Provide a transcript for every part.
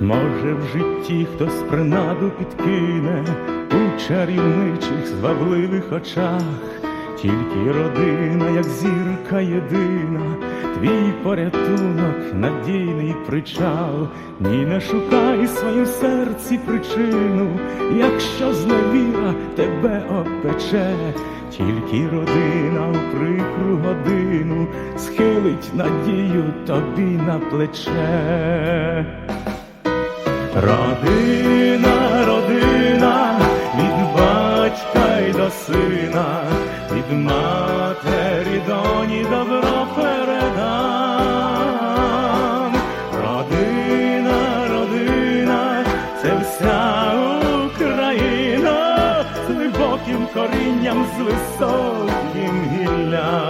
Може, в житті хтось принаду підкине у чарівничих звабливих очах, тільки родина, як зірка єдина, твій порятунок, надійний причал, ні не шукай своїм серці причину, якщо зневіра тебе опече, тільки родина у прикру годину схилить надію тобі на плече. Родина, сина, від матері доні добро передам. Родина, родина, це вся Україна з глибоким корінням, з високим гіллям.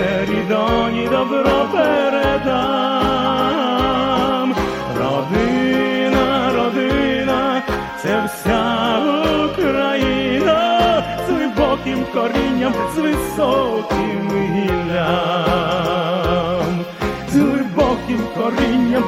доні добро передам. Родина, родина, це вся Україна з глибоким корінням, з високим гіллям, з глибоким корінням.